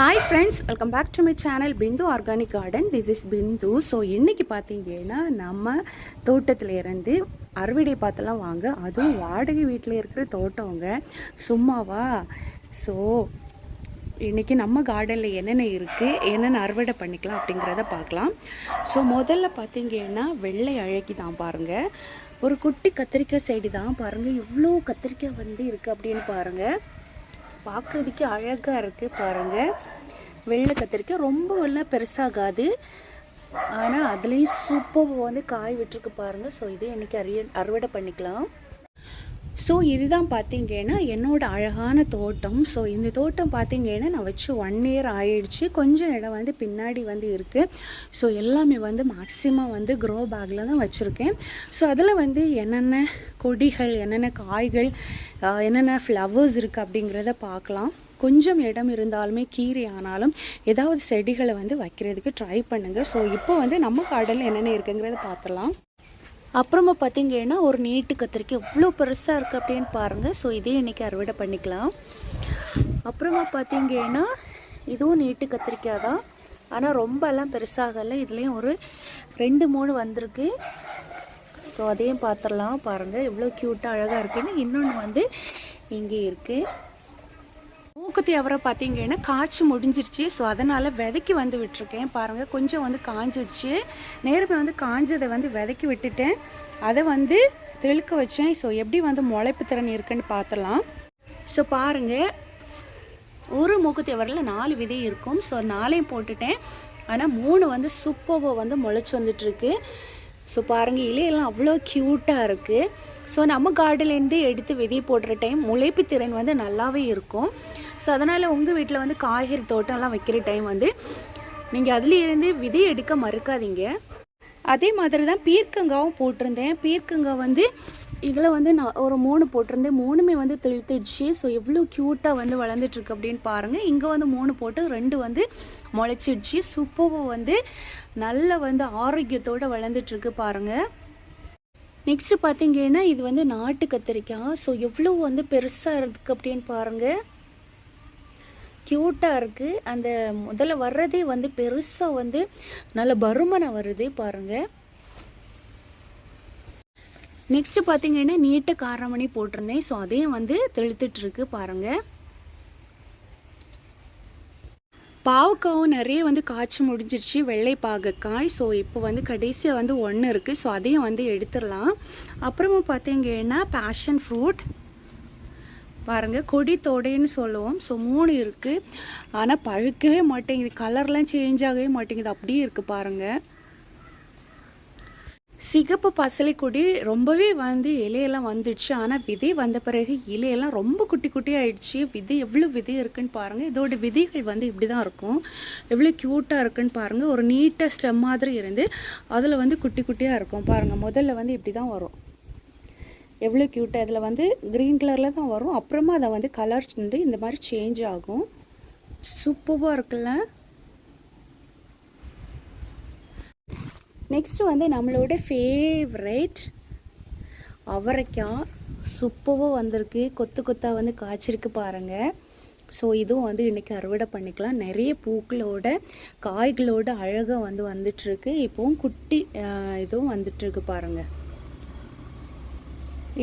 Hi friends welcome back to my channel Bindu organic garden this is Bindu so இன்றைக்கி பார்த்தீங்கன்னா நம்ம தோட்டத்தில் இருந்து அறுவடை பார்த்தெல்லாம் வாங்க அதுவும் வாடகை வீட்டில் இருக்கிற தோட்டங்க. சும்மாவா? ஸோ இன்றைக்கி நம்ம கார்டனில் என்னென்ன இருக்குது என்னென்ன அறுவடை பண்ணிக்கலாம் அப்படிங்கிறத பார்க்கலாம். ஸோ முதல்ல பார்த்தீங்கன்னா வெள்ளை அழகி தான் பாருங்கள் ஒரு குட்டி கத்திரிக்காய் சைடு தான் பாருங்கள் இவ்வளோ கத்திரிக்காய் வந்து இருக்குது அப்படின்னு பாருங்கள் பார்க்குறதுக்கே அழகாக இருக்குது பாருங்கள் வெள்ளை கத்திரிக்காய் ரொம்ப எல்லாம் பெருசாகாது. ஆனால் அதுலேயும் சூப்பர் வந்து காய் விட்டுருக்கு பாருங்கள் ஸோ இதே இன்றைக்கி அரிய அறுவடை பண்ணிக்கலாம். ஸோ இதுதான் பார்த்தீங்கன்னா என்னோட அழகான தோட்டம். ஸோ இந்த தோட்டம் பார்த்தீங்கன்னா நான் வச்சு ஒன் இயர் ஆயிடுச்சு. கொஞ்சம் இடம் வந்து பின்னாடி வந்து இருக்குது ஸோ எல்லாமே வந்து மேக்ஸிமம் வந்து க்ரோ பேக்கில் தான் வச்சுருக்கேன். ஸோ அதில் வந்து என்னென்ன கொடிகள் என்னென்ன காய்கள் என்னென்ன ஃப்ளவர்ஸ் இருக்குது அப்படிங்கிறத பார்க்கலாம். கொஞ்சம் இடம் இருந்தாலுமே கீரை ஆனாலும் ஏதாவது செடிகளை வந்து வைக்கிறதுக்கு ட்ரை பண்ணுங்கள் ஸோ இப்போ வந்து நம்ம கார்டனில் என்னென்ன இருக்குங்கிறத பார்த்துலாம் அப்புறமா பார்த்தீங்கன்னா ஒரு நீட்டு கத்திரிக்காய் எவ்வளோ பெருசாக இருக்குது அப்படின்னு பாருங்கள் ஸோ இதே இன்றைக்கி அறுவடை பண்ணிக்கலாம். அப்புறமா பார்த்தீங்கன்னா இதுவும் நீட்டு கத்திரிக்காய் தான். ஆனால் ரொம்பலாம் பெருசாகலை. இதுலேயும் ஒரு ரெண்டு மூணு வந்திருக்கு. ஸோ அதையும் பார்த்துடலாம் பாருங்கள் எவ்வளோ க்யூட்டாக அழகாக இருக்குன்னு. இன்னொன்று வந்து இங்கே இருக்குது மூக்குத்தி அவரை பார்த்தீங்கன்னா காய்ச்சி முடிஞ்சிருச்சு. ஸோ அதனால் விதைக்கு வந்து விட்டுருக்கேன். பாருங்கள் கொஞ்சம் வந்து காஞ்சிடுச்சு. நேரமே வந்து காஞ்சதை வந்து விதைக்கு விட்டுட்டேன். அதை வந்து தெளுக்க வச்சேன். ஸோ எப்படி வந்து முளைப்பு திறன் இருக்குன்னு பார்த்துலாம் ஸோ பாருங்கள் ஒரு மூக்குத்தி அவரில் நாலு விதை இருக்கும். ஸோ நாளையும் போட்டுட்டேன். ஆனால் மூணு வந்து சூப்பர்வை வந்து முளைச்சி வந்துட்டுருக்கு. ஸோ பாருங்கள் இலையெல்லாம் அவ்வளோ க்யூட்டாக இருக்குது ஸோ நம்ம கார்டன்லேருந்து எடுத்து விதை போடுற டைம் முளைப்பு திறன் வந்து நல்லாவே இருக்கும். ஸோ அதனால் உங்கள் வீட்டில் வந்து காய்கறி தோட்டம்லாம் வைக்கிற டைம் வந்து நீங்கள் அதுலேருந்து விதை எடுக்க மறுக்காதீங்க. அதே மாதிரி தான் பீர்க்கங்காவும் போட்டிருந்தேன். பீர்க்கங்காய் வந்து இதில் வந்து நான் ஒரு மூணு போட்டிருந்தேன். மூணுமே வந்து தெளித்துடுச்சு. ஸோ எவ்வளோ க்யூட்டாக வந்து வளர்ந்துட்டுருக்கு அப்படின்னு பாருங்கள் இங்கே வந்து மூணு போட்டு ரெண்டு வந்து முளைச்சிடுச்சு. சூப்பராக வந்து நல்ல வந்து ஆரோக்கியத்தோடு வளர்ந்துட்டுருக்கு பாருங்கள் நெக்ஸ்ட் பார்த்தீங்கன்னா இது வந்து நாட்டு கத்திரிக்காய். ஸோ எவ்வளோ வந்து பெருசாக இருக்குது அப்படின்னு பாருங்கள் க்யூட்டாக இருக்குது அந்த முதல்ல வர்றதே வந்து பெருசாக வந்து நல்ல பருமனை வருது பாருங்கள் நெக்ஸ்ட்டு பார்த்தீங்கன்னா நீட்ட காரமணி போட்டிருந்தேன். ஸோ அதையும் வந்து தெளித்துட்ருக்கு பாருங்கள் பாவக்காவும் நிறைய வந்து காய்ச்சி முடிஞ்சிருச்சு வெள்ளை பாகக்காய். ஸோ இப்போ வந்து கடைசியாக வந்து ஒன்று இருக்குது ஸோ அதையும் வந்து எடுத்துடலாம். அப்புறமா பார்த்தீங்கன்னா பேஷன் ஃப்ரூட் பாருங்கள் கொடி தொடைன்னு சொல்லுவோம். ஸோ மூணு இருக்குது ஆனால் பழுக்கவே மாட்டேங்குது. கலர்லாம் சேஞ்ச் ஆகவே மாட்டேங்குது. அப்படியே இருக்குது பாருங்கள் சிகப்பு பசலை கொடி ரொம்பவே வந்து இலையெல்லாம் வந்துடுச்சு. ஆனால் விதை வந்த பிறகு இலையெல்லாம் ரொம்ப குட்டி குட்டி ஆயிடுச்சு. விதை எவ்வளோ விதை இருக்குன்னு பாருங்கள் இதோட விதைகள் வந்து இப்படி தான் இருக்கும். எவ்வளோ க்யூட்டாக இருக்குன்னு பாருங்கள் ஒரு நீட்டாக ஸ்டெம் மாதிரி இருந்து அதில் வந்து குட்டி குட்டியாக இருக்கும். பாருங்கள் முதல்ல வந்து இப்படி தான் வரும். எவ்வளோ க்யூட்டாக இதில் வந்து க்ரீன் கலரில் தான் வரும். அப்புறமா அதை வந்து கலர் வந்து இந்த மாதிரி சேஞ்ச் ஆகும். சூப்பராக இருக்குல்ல? நெக்ஸ்ட்டு வந்து நம்மளோட ஃபேவரேட் அவரைக்காய் சூப்பராக வந்திருக்கு. கொத்து கொத்தாக வந்து காய்ச்சிருக்கு பாருங்கள் ஸோ இதுவும் வந்து இன்றைக்கி அறுவடை பண்ணிக்கலாம். நிறைய பூக்களோட காய்களோட அழகாக வந்து வந்துட்டுருக்கு. இப்போவும் குட்டி இதுவும் வந்துட்டுருக்கு பாருங்கள்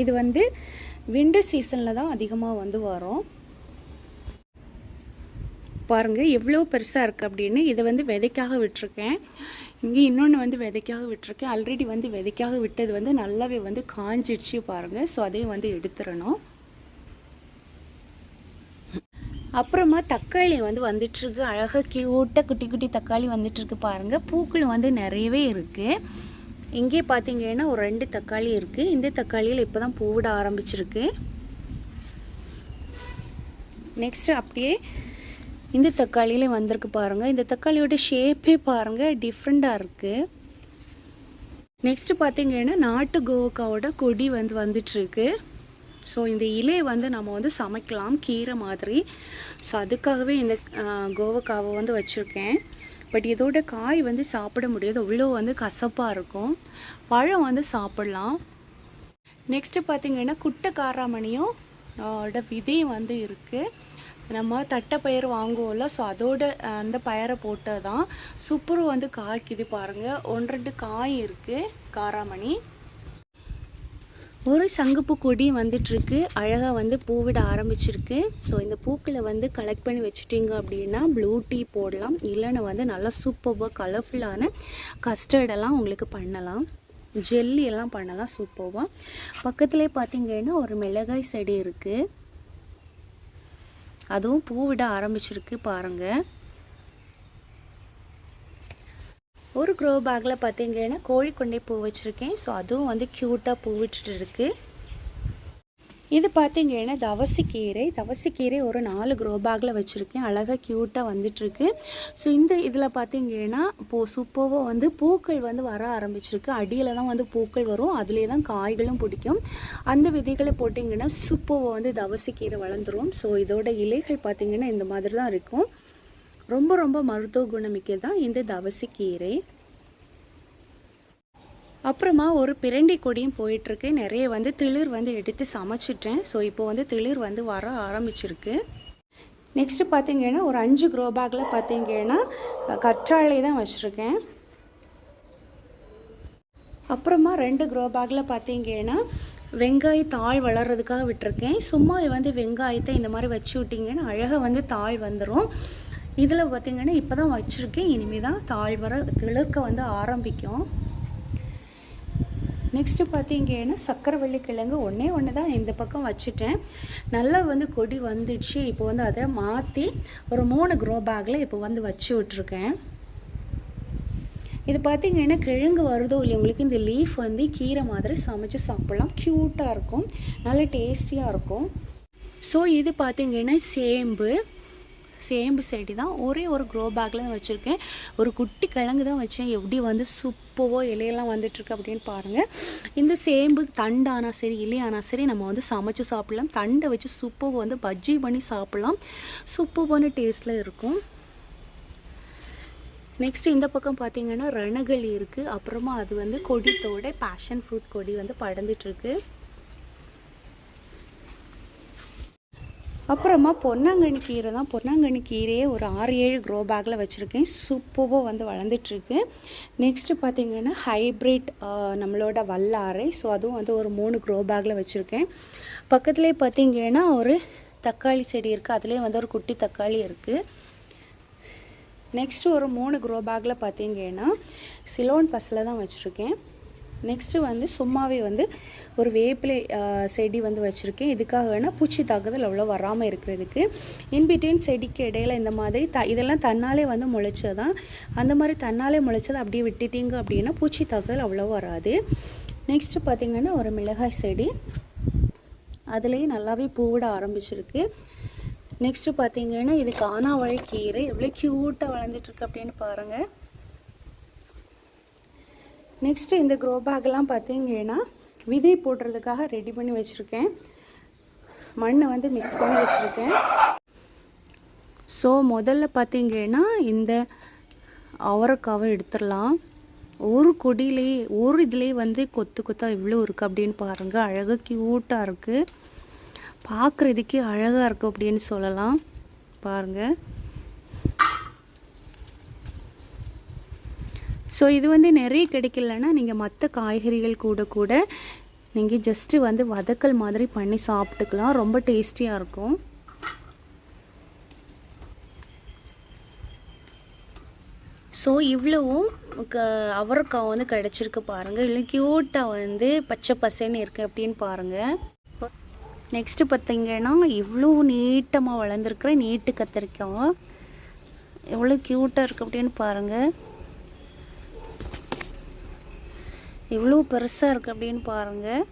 இது வந்து விண்டர் சீசனில் தான் அதிகமாக வந்து வரும். பாருங்கள் எவ்வளோ பெருசாக இருக்குது அப்படின்னு. இதை வந்து விதைக்காக விட்டுருக்கேன். இங்கே இன்னொன்று வந்து விதைக்காக விட்டுருக்கேன் ஆல்ரெடி வந்து விதைக்காக விட்டது வந்து நல்லாவே வந்து காஞ்சிடுச்சு பாருங்கள் ஸோ அதையும் வந்து எடுத்துடணும் அப்புறமா தக்காளி வந்து வந்துட்டுருக்கு. அழகாக கியூட்டாக குட்டி குட்டி தக்காளி வந்துட்டுருக்கு பாருங்கள் பூக்கள் வந்து நிறையவே இருக்குது இங்கே பார்த்தீங்கன்னா ஒரு ரெண்டு தக்காளி இருக்குது இந்த தக்காளியில் இப்போ தான் பூவிட ஆரம்பிச்சிருக்கு. நெக்ஸ்ட் அப்படியே இந்த தக்காளியில் வந்திருக்கு பாருங்கள் இந்த தக்காளியோட ஷேப்பே பாருங்கள் டிஃப்ரெண்ட்டாக இருக்குது நெக்ஸ்ட்டு பார்த்தீங்கன்னா நாட்டு கோவக்காவோட கொடி வந்து வந்துட்டுருக்கு. ஸோ இந்த இலையை வந்து நம்ம வந்து சமைக்கலாம். கீரை மாதிரி. ஸோ அதுக்காகவே இந்த கோவக்காவை வந்து வச்சுருக்கேன். பட் இதோட காய் வந்து சாப்பிட முடியாது. அவ்வளோ வந்து கசப்பாக இருக்கும். பழம் வந்து சாப்பிட்லாம். நெக்ஸ்ட்டு பார்த்தீங்கன்னா குட்டை காராமணியும் ஆஹ், விதை வந்து இருக்குது நம்ம தட்டைப்பயிர் வாங்குவோம்ல ஸோ அதோட அந்த பயரை போட்டது தான் சுப்புரு வந்து காய்க்குது பாருங்கள் ஒன்று ரெண்டு காய் இருக்குது காராமணி. ஒரு சங்குப்பு கொடி வந்துட்டுருக்கு. அழகாக வந்து பூவிட ஆரம்பிச்சிருக்கு. ஸோ இந்த பூக்களை வந்து கலெக்ட் பண்ணி வச்சுட்டிங்க அப்படின்னா ப்ளூ டீ போடலாம். இல்லைன்னா வந்து நல்லா சூப்பர்வாக கலர்ஃபுல்லான கஸ்டர்டெல்லாம் உங்களுக்கு பண்ணலாம். ஜெல்லி எல்லாம் பண்ணலாம் சூப்பர்வாக பக்கத்துலேயே பார்த்தீங்கன்னா ஒரு மிளகாய் செடி இருக்குது அதுவும் பூவிட ஆரம்பிச்சிருக்கு பாருங்கள் ஒரு க்ரோ பேக்கில் பார்த்தீங்கன்னா கோழிக்கொண்டை பூ வச்சுருக்கேன். ஸோ அதுவும் வந்து க்யூட்டாக பூ விட்டுட்டு இருக்குது இது பார்த்தீங்கன்னா தவசிக்கீரை தவசிக்கீரை ஒரு நாலு க்ரோ பேக்கில் வச்சுருக்கேன். அழகாக க்யூட்டாக வந்துட்டுருக்கு. ஸோ இந்த இதில் பார்த்தீங்கன்னா பூ சூப்பராக வந்து பூக்கள் வந்து வர ஆரம்பிச்சிருக்கு. அடியில் தான் வந்து பூக்கள் வரும். அதுலேயே தான் காய்களும் பிடிக்கும். அந்த விதைகளை போட்டிங்கன்னா சூப்பராக வந்து தவசிக்கீரை வளர்ந்துரும். ஸோ இதோட இலைகள் பார்த்திங்கன்னா இந்த மாதிரி தான் இருக்கும். ரொம்ப ரொம்ப மருத்துவ குணமிக்க தான் இந்த தவசிக்கீரை அப்புறமா ஒரு பிரண்டி கொடியும் போயிட்டுருக்கு. நிறைய வந்து திளிர் வந்து எடுத்து சமைச்சிட்டேன். ஸோ இப்போ வந்து திளிர் வந்து வர ஆரம்பிச்சிருக்கு. நெக்ஸ்ட்டு பார்த்தீங்கன்னா ஒரு அஞ்சு க்ரோ பேக்கில் பார்த்தீங்கன்னா கற்றாழை தான் வச்சுருக்கேன். அப்புறமா ரெண்டு க்ரோ பேக்கில் பார்த்தீங்கன்னா வெங்காய தாள் வளர்கிறதுக்காக விட்டுருக்கேன். சும்மா வந்து வெங்காயத்தை இந்த மாதிரி வச்சு விட்டிங்கன்னா அழகாக வந்து தாள் வந்துடும் இதில் பார்த்திங்கன்னா இப்போ தான் வச்சுருக்கேன். இனிமேல் தான் தாழ் வர திழுக்க வந்து ஆரம்பிக்கும். நெக்ஸ்ட்டு பார்த்தீங்கன்னா சக்கரவள்ளி கிழங்கு ஒன்றே ஒன்று தான் இந்த பக்கம் வச்சுட்டேன். நல்லா வந்து கொடி வந்துடுச்சு. இப்போ வந்து அதை மாற்றி ஒரு மூணு க்ரோ பேக்கில் இப்போ வந்து வச்சு விட்ருக்கேன் இது பார்த்தீங்கன்னா கிழங்கு வருதோ இல்லை உங்களுக்கு இந்த லீஃப் வந்து கீரை மாதிரி சமைச்சு சாப்பிட்லாம். க்யூட்டாக இருக்கும். நல்ல டேஸ்டியாக இருக்கும். ஸோ இது பார்த்திங்கன்னா சேம்பு. சேம்பு செடி தான். ஒரே ஒரு க்ரோ பேக்கில் தான் வச்சுருக்கேன். ஒரு குட்டி கிழங்கு தான் வச்சேன். எப்படி வந்து சுப்பவோ இலையெல்லாம் வந்துட்டுருக்கு அப்படின்னு பாருங்கள் இந்த சேம்பு தண்டானா சரி இலையானா சரி நம்ம வந்து சமைச்சு சாப்பிட்லாம். தண்டை வச்சு சுப்பவை வந்து பஜ்ஜி பண்ணி சாப்பிட்லாம். சுப்பவான டேஸ்ட்டில் இருக்கும். நெக்ஸ்ட் இந்த பக்கம் பார்த்தீங்கன்னா ரணகளி இருக்குது அப்புறமா அது வந்து கொடித்தோட பேஷன் ஃப்ரூட் கொடி வந்து படர்ந்துட்டுருக்கு அப்புறமா பொன்னாங்கண்ணி கீரை தான். பொன்னாங்கண்ணி கீரையே ஒரு ஆறு ஏழு க்ரோ பேக்கில் வச்சுருக்கேன். சூப்பராக வந்து வளர்ந்துட்டுருக்கு. நெக்ஸ்ட்டு பார்த்திங்கன்னா ஹைப்ரிட் நம்மளோட வல்லாரை. ஸோ அதுவும் வந்து ஒரு மூணு க்ரோ பேக்கில் வச்சுருக்கேன். பக்கத்துலேயே பார்த்தீங்கன்னா ஒரு தக்காளி செடி இருக்குது அதுலேயே வந்து ஒரு குட்டி தக்காளி இருக்குது நெக்ஸ்ட்டு ஒரு மூணு க்ரோ பேக்கில் பார்த்திங்கன்னா சிலோன் பஸ்ஸில் தான் வச்சுருக்கேன். நெக்ஸ்ட்டு வந்து சும்மாவே வந்து ஒரு வேப்பிலை செடி வந்து வச்சுருக்கேன். இதுக்காக வேணால் பூச்சி தாக்குதல் அவ்வளோ வராமல் இருக்கிறதுக்கு. இன்பிட்வீன் செடிக்கு இடையில இந்த மாதிரி த இதெல்லாம் தன்னாலே வந்து முளைச்சதான் அந்த மாதிரி தன்னாலே முளைச்சதை அப்படியே விட்டுட்டீங்க அப்படின்னா பூச்சி தாக்குதல் அவ்வளோ வராது. நெக்ஸ்ட்டு பார்த்திங்கன்னா ஒரு மிளகாய் செடி. அதுலேயும் நல்லாவே பூவிட ஆரம்பிச்சிருக்கு. நெக்ஸ்ட்டு பார்த்தீங்கன்னா இது காணாவழி கீரை. எவ்வளோ க்யூட்டாக வளர்ந்துட்டுருக்கு அப்படின்னு பாருங்கள் நெக்ஸ்ட்டு இந்த க்ரோ பேக்லாம் பார்த்தீங்கன்னா விதை போடுறதுக்காக ரெடி பண்ணி வச்சுருக்கேன். மண்ணை வந்து மிக்ஸ் பண்ணி வச்சுருக்கேன். ஸோ முதல்ல பார்த்தீங்கன்னா இந்த அவரைக்காவை எடுத்துடலாம். ஒரு கொடியிலேயே ஒரு இதுலேயே வந்து கொத்து கொத்தாக இவ்வளோ இருக்குது அப்படின்னு பாருங்கள் அழகாக க்யூட்டாக இருக்குது பார்க்குறதுக்கே அழகாக இருக்குது அப்படின்னு சொல்லலாம். பாருங்கள் ஸோ இது வந்து நிறைய கிடைக்கலன்னா நீங்கள் மற்ற காய்கறிகள் கூட கூட நீங்கள் ஜஸ்ட்டு வந்து வதக்கல் மாதிரி பண்ணி சாப்பிட்டுக்கலாம். ரொம்ப டேஸ்டியாக இருக்கும். ஸோ இவ்வளவும் க அவரைக்காய் வந்து கிடச்சிருக்கு பாருங்கள் இல்லை க்யூட்டாக வந்து பச்சை பசேன்னு இருக்குது அப்படின்னு பாருங்கள் நெக்ஸ்ட்டு பார்த்தீங்கன்னா இவ்வளோ நீட்டமாக வளர்ந்துருக்குற நீட்டு கத்திரிக்காய். எவ்வளோ க்யூட்டாக இருக்குது அப்படின்னு பாருங்கள் எவ்வளோ பெருசாக இருக்குது அப்படின்னு பாருங்கள்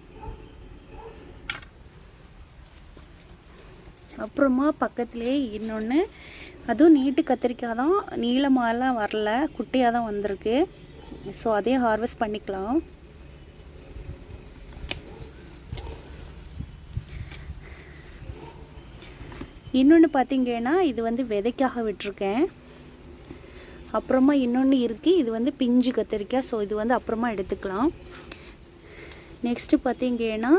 அப்புறமா பக்கத்துலேயே இன்னொன்று அதுவும் நீட்டு கத்திரிக்காய் தான் நீளமாலாம் வரல குட்டியாக தான் வந்திருக்கு. ஸோ அதே ஹார்வெஸ்ட் பண்ணிக்கலாம். இன்னொன்று பார்த்தீங்கன்னா இது வந்து விதைக்காக விட்டிருக்கேன். அப்புறமா இன்னொன்று இருக்குது இது வந்து பிஞ்சு கத்திரிக்காய். ஸோ இது வந்து அப்புறமா எடுத்துக்கலாம். நெக்ஸ்ட்டு பார்த்தீங்கன்னா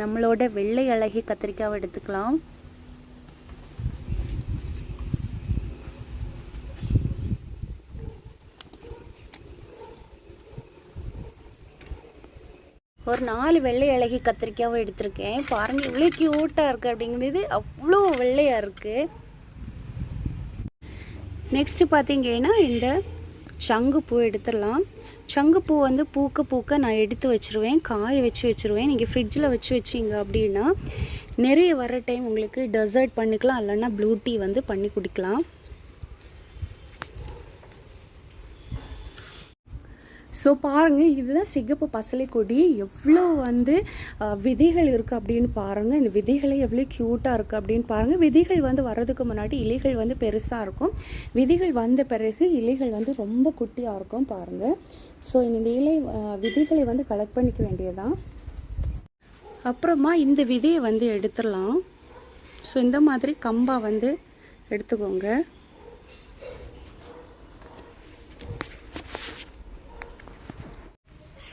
நம்மளோட வெள்ளை அழகி கத்திரிக்காவை எடுத்துக்கலாம். ஒரு நாலு வெள்ளை அழகி கத்திரிக்காவும் எடுத்திருக்கேன். பாருங்கள் இவ்வளோ க்யூட்டாக இருக்குது அப்படிங்கிறது அவ்வளோ வெள்ளையாக இருக்குது நெக்ஸ்ட்டு பார்த்தீங்கன்னா இந்த சங்கு பூ எடுத்துடலாம். சங்குப்பூ வந்து பூக்க பூக்க நான் எடுத்து வச்சுருவேன் காய வச்சு வச்சுருவேன். நீங்கள் ஃப்ரிட்ஜில் வச்சு வச்சிங்க அப்படின்னா நிறைய வர டைம் உங்களுக்கு டெசர்ட் பண்ணிக்கலாம் இல்லைன்னா ப்ளூ டீ வந்து பண்ணி குடிக்கலாம். ஸோ பாருங்கள் இதுதான் சிகப்பு பசலை கொடி. எவ்வளோ வந்து விதைகள் இருக்குது அப்படின்னு பாருங்கள் இந்த விதைகளே எவ்வளோ க்யூட்டாக இருக்குது அப்படின்னு பாருங்கள் விதைகள் வந்து வர்றதுக்கு முன்னாடி இலைகள் வந்து பெருசாக இருக்கும். விதைகள் வந்த பிறகு இலைகள் வந்து ரொம்ப குட்டியாக இருக்கும் பாருங்கள் ஸோ இந்த இலை விதைகளை வந்து கலெக்ட் பண்ணிக்க வேண்டியதுதான். அப்புறமா இந்த விதையை வந்து எடுத்துடலாம். ஸோ இந்த மாதிரி கம்பா வந்து எடுத்துக்கோங்க.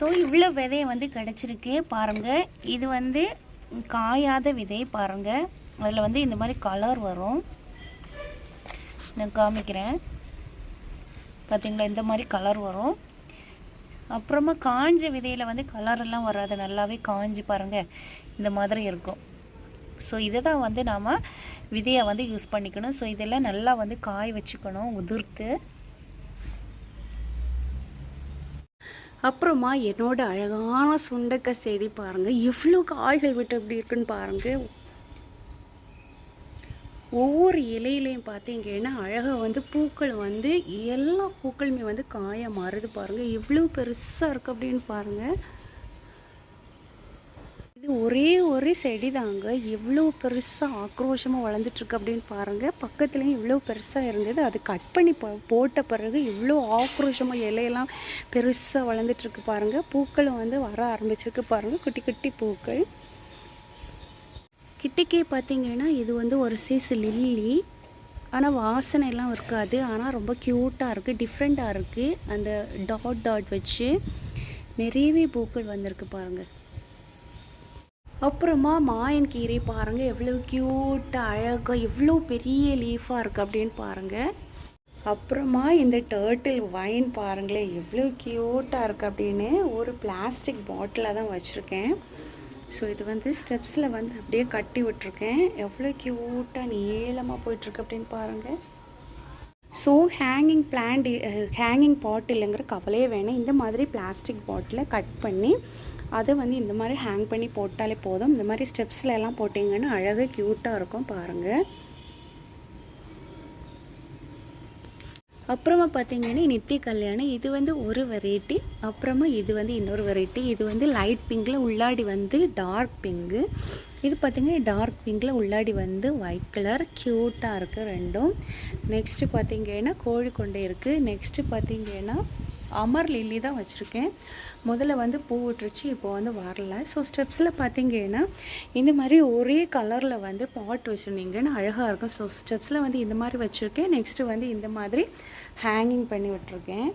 ஸோ இவ்வளோ விதையை வந்து கிடச்சிருக்கு பாருங்கள் இது வந்து காயாத விதை பாருங்கள் அதில் வந்து இந்த மாதிரி கலர் வரும். நான் காமிக்கிறேன். பார்த்திங்களா இந்த மாதிரி கலர் வரும். அப்புறமா காஞ்ச விதையில் வந்து கலரெல்லாம் வராது. நல்லாவே காஞ்சி பாருங்கள் இந்த மாதிரி இருக்கும். ஸோ இதை தான் வந்து நாம் விதையை வந்து யூஸ் பண்ணிக்கணும். ஸோ இதெல்லாம் நல்லா வந்து காய வச்சுக்கணும். உதிர்த்து. அப்புறமா என்னோட அழகான சுண்டக்காய் செடி பாருங்கள் எவ்வளோ காய்கள் விட்டு எப்படி இருக்குன்னு பாருங்கள் ஒவ்வொரு இலையிலையும் பார்த்தீங்கன்னா அழகாக வந்து பூக்கள் வந்து எல்லா பூக்களுமே வந்து காய மாறுது பாருங்கள் எவ்வளோ பெருசாக இருக்குது அப்படின்னு பாருங்கள் இது ஒரே ஒரே செடி தாங்க எவ்வளோ பெருசாக ஆக்ரோஷமாக வளர்ந்துட்டுருக்கு அப்படின்னு பாருங்கள் பக்கத்துலேயும் இவ்வளோ பெருசாக இருந்தது. அது கட் பண்ணி போ போட்ட பிறகு இவ்வளோ ஆக்ரோஷமாக இலையெல்லாம் பெருசாக வளர்ந்துட்டுருக்கு பாருங்கள் பூக்களும் வந்து வர ஆரம்பிச்சிருக்கு பாருங்கள் குட்டி குட்டி பூக்கள். கிட்டக்கே பார்த்தீங்கன்னா இது வந்து ஒரு சீஸ் லில்லி. ஆனால் வாசனை எல்லாம் இருக்காது. ஆனால் ரொம்ப க்யூட்டாக இருக்குது டிஃப்ரெண்ட்டாக இருக்குது அந்த டாட் டாட் வச்சு நிறையவே பூக்கள் வந்திருக்கு பாருங்கள் அப்புறமா மாயன் கீரை பாருங்கள் எவ்வளோ க்யூட்டாக அழகாக எவ்வளோ பெரிய லீஃபாக இருக்குது அப்படின்னு பாருங்கள் அப்புறமா இந்த டேர்ட்டில் வைன் பாருங்களேன் எவ்வளோ க்யூட்டாக இருக்குது அப்படின்னு ஒரு பிளாஸ்டிக் பாட்டிலாக தான் வச்சுருக்கேன். ஸோ இது வந்து ஸ்டெப்ஸில் வந்து அப்படியே கட்டி விட்டுருக்கேன். எவ்வளோ க்யூட்டாக நீளமாக போயிட்டுருக்கு அப்படின்னு பாருங்கள் so hanging plant hanging pot இல்லைங்கிற கவலையே வேணாம். இந்த மாதிரி பிளாஸ்டிக் பாட்டிலை கட் பண்ணி அதை வந்து இந்த மாதிரி ஹேங் பண்ணி போட்டாலே போதும். இந்த மாதிரி ஸ்டெப்ஸில் எல்லாம் போட்டிங்கன்னா அழகாக க்யூட்டாக இருக்கும் பாருங்கள் அப்புறமா பார்த்தீங்கன்னா நித்திய கல்யாணம் இது வந்து ஒரு வெரைட்டி அப்புறமா இது வந்து இன்னொரு வெரைட்டி இது வந்து லைட் பிங்கில் உள்ளாடி வந்து டார்க் பிங்கு இது பார்த்தீங்கன்னா டார்க் பிங்கில் உள்ளாடி வந்து ஒயிட் கலர் க்யூட்டாக இருக்குது ரெண்டும். நெக்ஸ்ட்டு பார்த்தீங்கன்னா கோழிக்கொண்டை இருக்குது நெக்ஸ்ட்டு பார்த்திங்கன்னா அமர் லில்லி தான் வச்சுருக்கேன். முதல்ல வந்து பூ விட்டுருச்சு இப்போ வந்து வரல. ஸோ ஸ்டெப்ஸில் பார்த்தீங்கன்னா இந்த மாதிரி ஒரே கலரில் வந்து பாட் வச்சுருந்தீங்கன்னு அழகாக இருக்கும். ஸோ ஸ்டெப்ஸில் வந்து இந்த மாதிரி வச்சுருக்கேன். நெக்ஸ்ட்டு வந்து இந்த மாதிரி ஹேங்கிங் பண்ணி விட்டுருக்கேன்.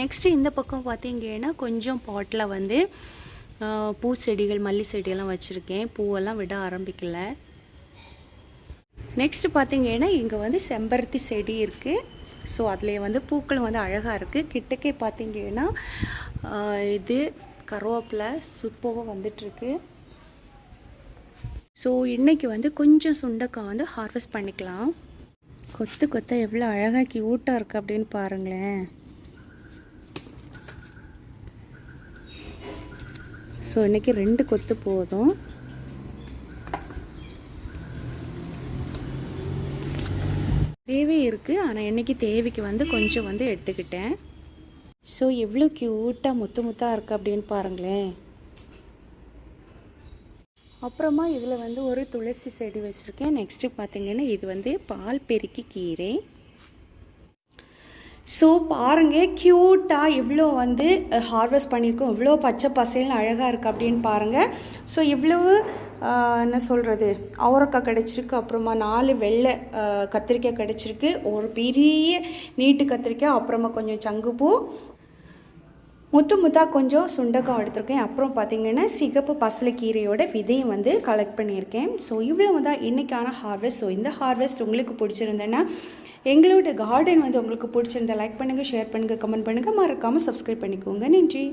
நெக்ஸ்ட்டு இந்த பக்கம் பார்த்தீங்கன்னா கொஞ்சம் பாட்டில் வந்து பூ பூச்செடிகள் மல்லி செடியெல்லாம் வச்சுருக்கேன். பூவெல்லாம் விட ஆரம்பிக்கலை. நெக்ஸ்ட்டு பார்த்தீங்கன்னா இங்கே வந்து செம்பருத்தி செடி இருக்குது ஸோ அதில் வந்து பூக்கள் வந்து அழகாக இருக்குது கிட்டக்கே பார்த்தீங்கன்னா இது கருவேப்பிலை சூப்பராக வந்துட்டுருக்கு ஸோ இன்றைக்கி வந்து கொஞ்சம் சுண்டைக்காய் வந்து ஹார்வெஸ்ட் பண்ணிக்கலாம். கொத்து கொத்த எவ்வளோ அழகாக கியூட்டாக இருக்குது அப்படின்னு பாருங்களேன். ஸோ இன்றைக்கி ரெண்டு கொத்து போதும். நிறையவே இருக்குது ஆனால் இன்னைக்கு தேவைக்கு வந்து கொஞ்சம் வந்து எடுத்துக்கிட்டேன். ஸோ எவ்வளோ க்யூட்டாக முத்து முத்தாக இருக்குது அப்படின்னு பாருங்களேன். அப்புறமா இதில் வந்து ஒரு துளசி செடி வச்சுருக்கேன். நெக்ஸ்ட்டு பார்த்தீங்கன்னா இது வந்து பால் பெருக்கி கீரை. ஸோ பாருங்க க்யூட்டாக இவ்வளோ வந்து ஹார்வெஸ்ட் பண்ணியிருக்கோம் இவ்வளோ பச்சை பசேல்னு அழகாக இருக்குது அப்படின்னு பாருங்கள் ஸோ இவ்வளவு என்ன சொல்கிறது அவரக்காய் கிடச்சிருக்கு அப்புறமா நாலு வெள்ளை கத்திரிக்காய் கிடச்சிருக்கு. ஒரு பெரிய நீட்டு கத்திரிக்காய் அப்புறமா கொஞ்சம் சங்குப்பூ முத்து முத்தா கொஞ்சம் சுண்டக்காய் எடுத்திருக்கேன். அப்புறம் பார்த்தீங்கன்னா சிகப்பு பசலைக்கீரையோட விதையும் வந்து கலெக்ட் பண்ணியிருக்கேன். ஸோ இவ்வளவு தான் இன்றைக்கான ஹார்வெஸ்ட் ஸோ இந்த ஹார்வெஸ்ட் உங்களுக்கு பிடிச்சிருந்தேன்னா எங்களோட கார்டன் வந்து உங்களுக்கு பிடிச்சிருந்தால் லைக் பண்ணுங்கள் ஷேர் பண்ணுங்கள் கமெண்ட் பண்ணுங்கள் மறக்காமல் சப்ஸ்கிரைப் பண்ணிக்கோங்க. நன்றி.